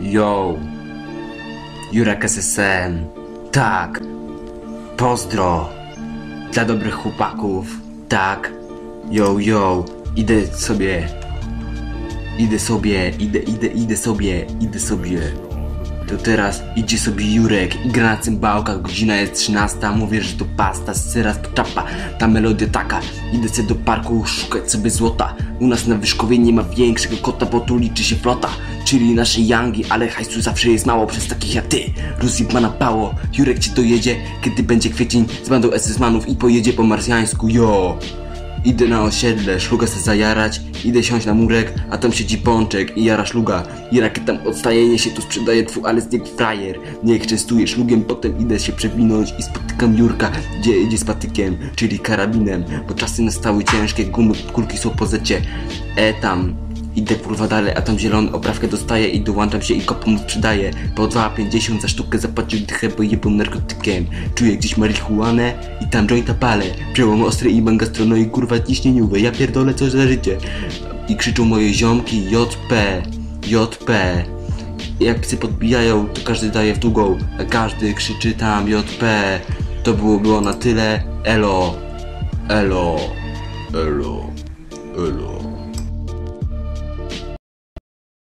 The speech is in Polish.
Yo, Jurek SSM, tak, pozdro, dla dobrych chłopaków, tak, yo, yo, idę sobie, idę sobie, idę, idę, idę sobie, idę sobie. To teraz idzie sobie Jurek i gra na cymbałkach, godzina jest 13, mówię, że to pasta, syra, czapa, ta melodia taka. Idę sobie do parku szukać sobie złota. U nas na Wyszkowie nie ma większego kota, bo tu liczy się flota. Czyli nasze yangi, ale hajsu zawsze jest mało przez takich jak ty. Rozjeb ma na pało, Jurek ci dojedzie, kiedy będzie kwiecień z bandą SS-manów i pojedzie po marsjańsku, yo. Idę na osiedle, szluga se zajarać, idę siąść na murek, a tam siedzi pączek i jara szluga. I rakiet tam odstajenie się tu sprzedaje twój, ale zniek frajer. Niech częstuje szlugiem, potem idę się przewinąć i spotykam Jurka, gdzie idzie z patykiem, czyli karabinem, bo czasy nastały ciężkie, gumy, kulki są po zecie. E tam, Idę kurwa dalej, a tam zielony oprawkę dostaję i dołączam się i kopom sprzedaję. Po 2,50 za sztukę zapłacił dychę, bo jebą narkotykiem. Czuję gdzieś marihuanę i tam jointa palę. Przełom ostry i mam gastrono i kurwa ciśnieniówę. Ja pierdolę coś za życie. I krzyczą moje ziomki JP, JP. Jak psy podbijają, to każdy daje w długą, a każdy krzyczy tam JP. To było, było na tyle. Elo, elo, elo, elo.